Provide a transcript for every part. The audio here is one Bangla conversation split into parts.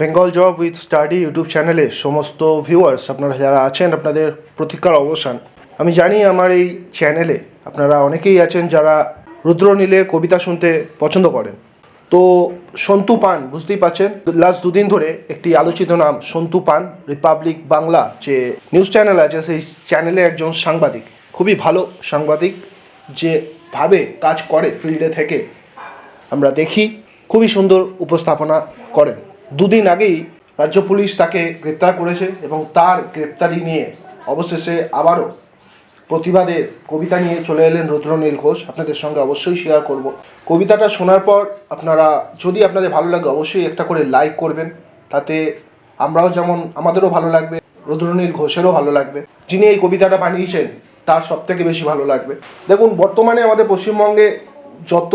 Bengal job with study YouTube চ্যানেলে সমস্ত ভিউয়ার্স আপনারা যারা আছেন, আপনাদের প্রতীক্ষার অবসান। আমি জানি আমার এই চ্যানেলে আপনারা অনেকেই আছেন যারা রুদ্রনীলের কবিতা শুনতে পছন্দ করেন। তো সন্তু পান, বুঝতেই পারছেন লাস্ট দুদিন ধরে একটি আলোচিত নাম, সন্তু পান রিপাবলিক বাংলা যে নিউজ চ্যানেল আছে, সেই চ্যানেলে একজন সাংবাদিক, খুবই ভালো সাংবাদিক, যে ভাবে কাজ করে ফিল্ডে থেকে। আমরা দেখি, খুবই সুন্দর উপস্থাপনা করেন। দুদিন আগেই রাজ্য পুলিশ তাকে গ্রেপ্তার করেছে এবং তার গ্রেপ্তারি নিয়ে অবশেষে আবারও প্রতিবাদের কবিতা নিয়ে চলে এলেন রুদ্রনীল ঘোষ। আপনাদের সঙ্গে অবশ্যই শেয়ার করব। কবিতাটা শোনার পর আপনারা, যদি আপনাদের ভালো লাগে অবশ্যই একটা করে লাইক করবেন। তাতে আমরাও যেমন, আমাদেরও ভালো লাগবে রুদ্রনীল ঘোষেরও ভালো লাগবে। যিনি এই কবিতাটা বানিয়েছেন, তার সব থেকে বেশি ভালো লাগবে। দেখুন, বর্তমানে আমাদের পশ্চিমবঙ্গে যত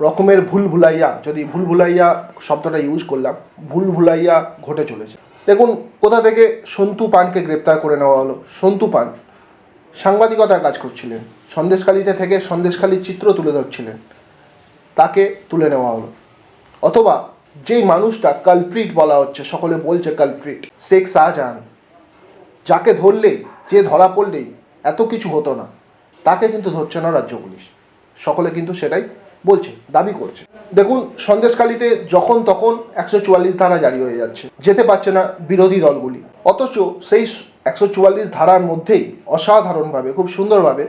রকমের ভুল ভুলাইয়া, যদি ভুল ভুলাইয়া শব্দটা ইউজ করলাম, ভুল ভুলাইয়া ঘটে চলেছে। দেখুন, কোথা থেকে সন্তু পানকে গ্রেপ্তার করে নেওয়া হলো? সন্তু পান সাংবাদিকতার কাজ করছিলেন। সন্দেশখালিতে থেকে সন্দেশখালির চিত্র তুলে ধরছিলেন। তাকে তুলে নেওয়া হলো। অথবা যেই মানুষটা কালপ্রিট বলা হচ্ছে, সকলে বলছে কালপ্রিট শেখ শাহজাহান। যাকে ধরলেই, যে ধরা পড়লেই এত কিছু হতো না। তাকে কিন্তু ধরছে না রাজ্য পুলিশ। সকলে কিন্তু সেটাই বলছে, দাবি করছে। দেখুন সন্দেশকালীতে যখন তখন একশো চুয়াল্লিশ ধারা জারি হয়ে যাচ্ছে। যেতে পারছে না বিরোধী দলগুলি। অথচ সেই একশো চুয়াল্লিশ ধারার মধ্যেই অসাধারণভাবে, খুব সুন্দরভাবে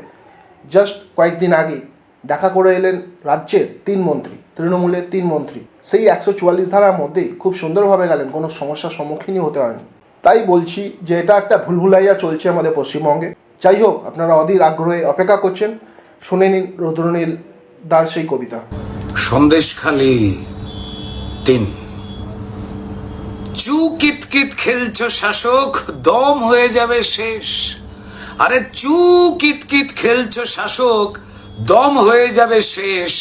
জাস্ট কয়েকদিন আগেই দেখা করে এলেন রাজ্যের তিন মন্ত্রী, তৃণমূলের তিন মন্ত্রী। সেই একশো চুয়াল্লিশ ধারার মধ্যেই খুব সুন্দরভাবে গেলেন, কোনো সমস্যার সম্মুখীনই হতে হয়নি। তাই বলছি যে এটা একটা ভুলভুলাইয়া চলছে আমাদের পশ্চিমবঙ্গে। যাই হোক, আপনারা অধীর আগ্রহে অপেক্ষা করছেন। শুনে নিন রুদ্রনীল দার সেই কবিতা। সন্দেশখালি তিন। চু কিতকিত খেলছো শাসক, দম হয়ে যাবে শেষ। আরে চু কিতকিত খেলছো শাসক, দম হয়ে যাবে শেষ।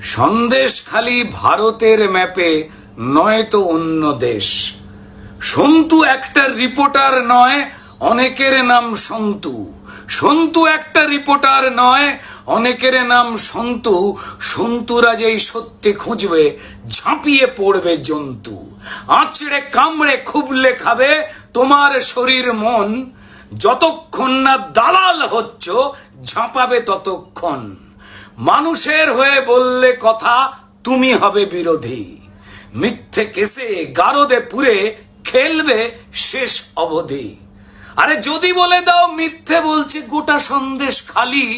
সন্দেশখালি ভারতের ম্যাপে নয় তো অন্য দেশ। সন্তু একটা রিপোর্টার নয়, অনেকের নাম সন্তু। সন্তু একটা রিপোর্টার নয় অনেকের নাম সন্তু। সন্তুরা যেই সত্যি খুঁজবে, ঝাঁপিয়ে পড়বে জন্তু। আঁচড়ে কামড়ে খুবলে খাবে তোমার শরীর মন। যতক্ষণ না দালাল হচ্ছ, ঝাঁপাবে ততক্ষণ। মানুষের হয়ে বললে কথা, তুমি হবে বিরোধী। মিথ্যে কেসে গারদে পুরে খেলবে শেষ অবধি। আরে যদি বলে দাও মিথ্যে বলছে, গোটা সন্দেশ খালি।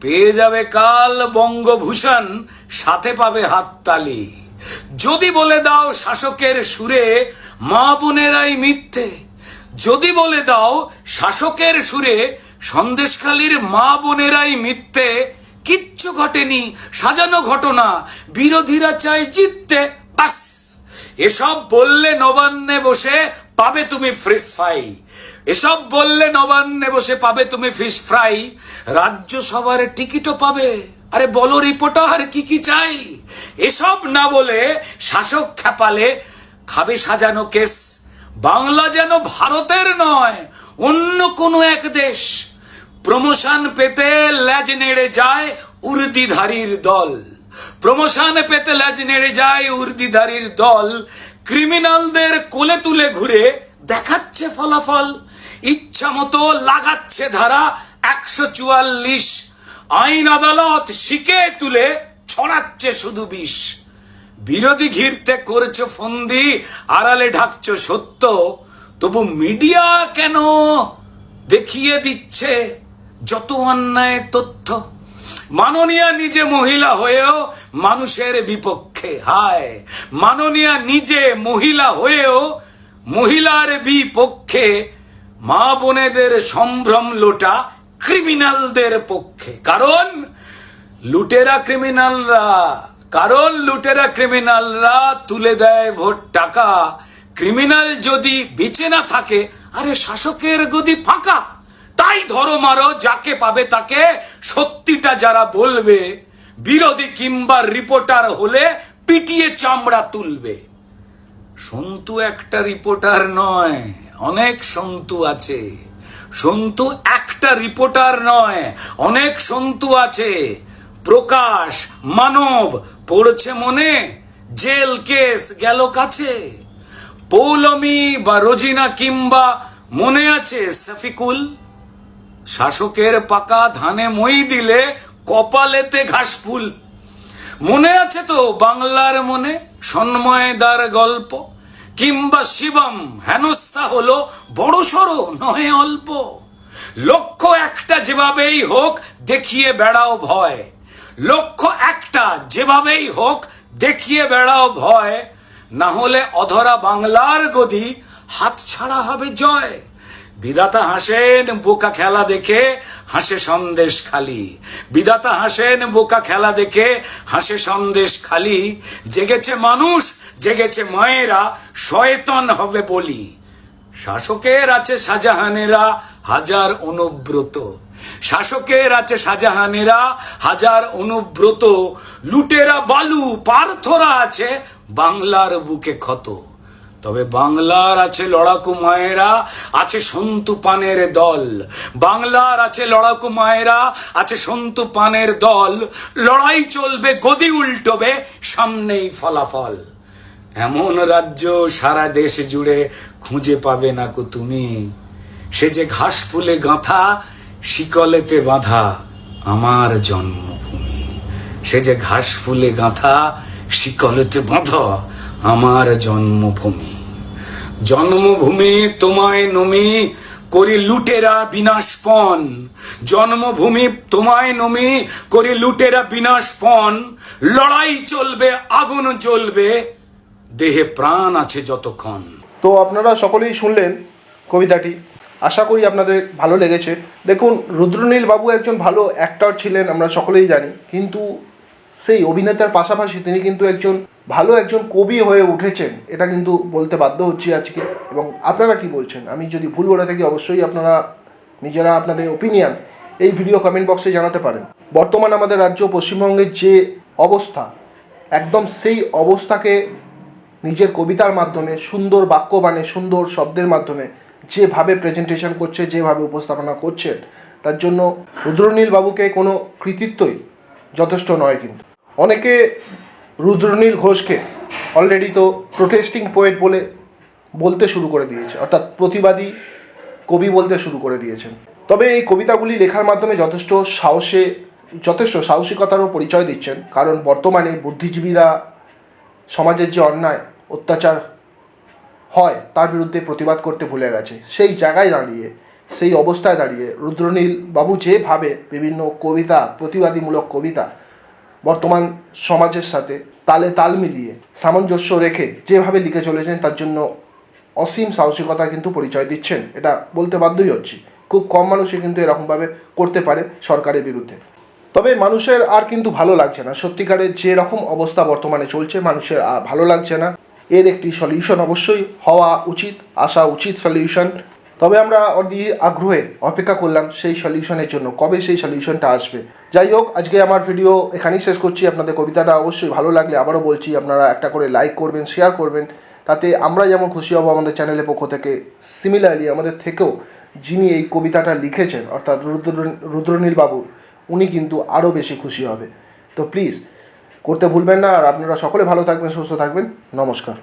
পেয়ে যাবে কাল বঙ্গভূষণ, সাথে পাবে হাততালি। যদি বলে দাও শাসকের সুরে, মা বোনেরাই মিথ্যে। যদি বলে দাও শাসকের সুরে, সন্দেশখালীর মা বোনেরাই মিথ্যে। কিচ্ছু ঘটেনি, সাজানো ঘটনা, বিরোধীরা চায় জিততে, বাস। এসব বললে নবান্নে বসে পাবে তুমি ফ্রিস ফ্রাই। এসব বললে নবান্নে বসে পাবে তুমি ফিশ ফ্রাই। রাজ্যসভার টিকিটও পাবে। আরে বলো রিপোর্টার, কি কি চাই? এসব না বলে শাসক খেপালে খাবে সাজানো কেস। বাংলা যেন ভারতের নয়, অন্য কোনো এক দেশ। প্রমোশন পেতে ল্যাজ নেড়ে যায় উর্দিধারীর দল। প্রমোশন পেতে ল্যাজ নেড়ে যায় উর্দিধারীর দল। ক্রিমিনালদের কোলে তুলে ঘুরে দেখাচ্ছে ফলাফল। ইচ্ছা মতো লাগাচ্ছে ধারা একশো চুয়াল্লিশ। আইন আদালত শিকে তুলে ছড়াচ্ছে শুধু বিষ। বিরোধী ঘিরতে করছ ফন্দি, আড়ালে ঢাকছো সত্য। তবু মিডিয়া কেন দেখিয়ে দিচ্ছে যত অন্যায় তথ্য? মাননীয়া নিজে মহিলা হয়েও মানুষের বিপক্ষে হায়। মাননীয়া নিজে মহিলা হয়েও মহিলার বিপক্ষে মা বোনেদের সম্ভ্রম লোটা ক্রিমিনালদের পক্ষে। কারণ লুটেরা ক্রিমিনালরা, কারণ লুটেরা ক্রিমিনালরা তুলে দেয় ভোট টাকা। ক্রিমিনাল যদি বেঁচে না থাকে, আরে শাসকের গদি ফাঁকা। তাই ধরো মারো যাকে পাবে তাকে সত্যিটা যারা বলবে, বিরোধী কিংবা রিপোর্টার হলে পিটিয়ে চামড়া তুলবে। সন্তু একটা রিপোর্টার নয়, অনেক সন্তু আছে। সন্তু একটা রিপোর্টার নয়, অনেক সন্তু আছে। প্রকাশ, মানব, পড়ছে মনে, জেল কেস গেল কাছে। পৌলমি বা রোজিনা কিংবা মনে আছে সফিকুল শাসকের পাকা ধানে মই দিলে কপালেতে ঘাসফুল মনে আছে তো বাংলার মনে? সন্ময়দার গল্প? কিংবা শিবম, হেনস্থা হলো বড় সড়ো নয় অল্প। লক্ষ্য একটা যেভাবেই হোক, দেখিয়ে বেড়াও ভয়। লক্ষ্য একটা যেভাবেই হোক, দেখিয়ে বেড়াও ভয়। না হলে অধরা বাংলার গদি হাতছাড়া হবে জয়। বিধাতা হাসেন বোকা খেলা দেখে হাসে সন্দেশ খালি। বিধাতা হাসেন, বোকা খেলা দেখে হাসে সন্দেশ খালি। জেগেছে মানুষ, জেগেছে মায়েরা, শয়তান হবে বলি। শাসকের আছে শাহজাহানেরা হাজার অনুব্রত। শাসকের আছে শাহজাহানেরা হাজার অনুব্রত। লুটেরা বালু, পার্থরা আছে বাংলার বুকে ক্ষত। তবে বাংলার আছে লড়াকু মায়েরা, আছে সন্তু পানের দল। বাংলার আছে লড়াকু মায়েরা, আছে সন্তু পানের দল। লড়াই চলবে, গদি উল্টবে, সামনেই ফলাফল। এমন রাজ্য সারা দেশ জুড়ে খুঁজে পাবে না কো তুমি। সে যে ঘাস ফুলে গাঁথা, শিকলেতে বাঁধা আমার জন্মভূমি। সে যে ঘাস ফুলে গাঁথা, শিকলেতে বাঁধা আমার জন্মভূমি। জন্মভূমি তোমায় নমি করি লুটেরা বিনাশপন জন্মভূমি তোমায় নমি করি লুটেরা বিনাশপন লড়াই চলবে, আগুন চলবে দেহে প্রাণ আছে যতক্ষণ। তো আপনারা সকলেই শুনলেন কবিতাটি। আশা করি আপনাদের ভালো লেগেছে। দেখুন, রুদ্রনীল বাবু একজন ভালো অ্যাক্টর ছিলেন, আমরা সকলেই জানি। কিন্তু সেই অভিনেতার পাশাপাশি তিনি কিন্তু একজন ভালো একজন কবি হয়ে উঠেছেন, এটা কিন্তু বলতে বাধ্য হচ্ছি আজকে। এবং আপনারা কি বলছেন? আমি যদি ভুল বলে থাকি, অবশ্যই আপনারা নিজেরা আপনাদের ওপিনিয়ন এই ভিডিও কমেন্ট বক্সে জানাতে পারেন। বর্তমান আমাদের রাজ্য পশ্চিমবঙ্গের যে অবস্থা, একদম সেই অবস্থাকে নিজের কবিতার মাধ্যমে, সুন্দর বাক্যবাণে সুন্দর শব্দের মাধ্যমে যেভাবে প্রেজেন্টেশন করছে, যেভাবে উপস্থাপনা করছেন তার জন্য রুদ্রনীল বাবুকে কোনো কৃতিত্বই যথেষ্ট নয় কিন্তু। অনেকে রুদ্রনীল ঘোষকে অলরেডি তো প্রোটেস্টিং পোয়েট বলে বলতে শুরু করে দিয়েছে, অর্থাৎ প্রতিবাদী কবি বলতে শুরু করে দিয়েছেন। তবে এই কবিতাগুলি লেখার মাধ্যমে যথেষ্ট সাহসে, যথেষ্ট সাহসিকতারও পরিচয় দিচ্ছেন, কারণ বর্তমানে বুদ্ধিজীবীরা সমাজের যে অন্যায়, অত্যাচার হয়, তার বিরুদ্ধে প্রতিবাদ করতে ভুলে গেছে। সেই জায়গায় দাঁড়িয়ে, সেই অবস্থায় দাঁড়িয়ে রুদ্রনীল বাবু যেভাবে বিভিন্ন কবিতা, প্রতিবাদীমূলক কবিতা বর্তমান সমাজের সাথে তালে তাল মিলিয়ে সামঞ্জস্য রেখে যেভাবে লিখে চলেছেন, তার জন্য অসীম সাহসিকতা কিন্তু পরিচয় দিচ্ছেন। এটা বলতে বাধ্যই হচ্ছি। খুব কম মানুষই কিন্তু এরকমভাবে করতে পারে সরকারের বিরুদ্ধে। তবে মানুষের আর কিন্তু ভালো লাগছে না। সত্যিকারের যে রকম অবস্থা বর্তমানে চলছে, মানুষের আর ভালো লাগছে না। এর একটি সলিউশন অবশ্যই হওয়া উচিত, আসা উচিত সলিউশন তবে আমরা অতি আগ্রহে অপেক্ষা করলাম সেই সলিউশনের জন্য, কবে সেই সলিউশনটা আসবে। যাই হোক, আজকে আমার ভিডিও এখানেই শেষ করছি। আপনাদের কবিতাটা অবশ্যই ভালো লাগলে আবারও বলছি, আপনারা একটা করে লাইক করবেন শেয়ার করবেন। তাতে আমরা যেমন খুশি হব আমাদের চ্যানেলের পক্ষ থেকে সিমিলারলি আমাদের থেকেও যিনি এই কবিতাটা লিখেছেন, অর্থাৎ রুদ্র, রুদ্রনীল বাবু, উনি কিন্তু আরও বেশি খুশি হবে। তো প্লিজ করতে ভুলবেন না। আর আপনারা সকলে ভালো থাকবেন, সুস্থ থাকবেন। নমস্কার।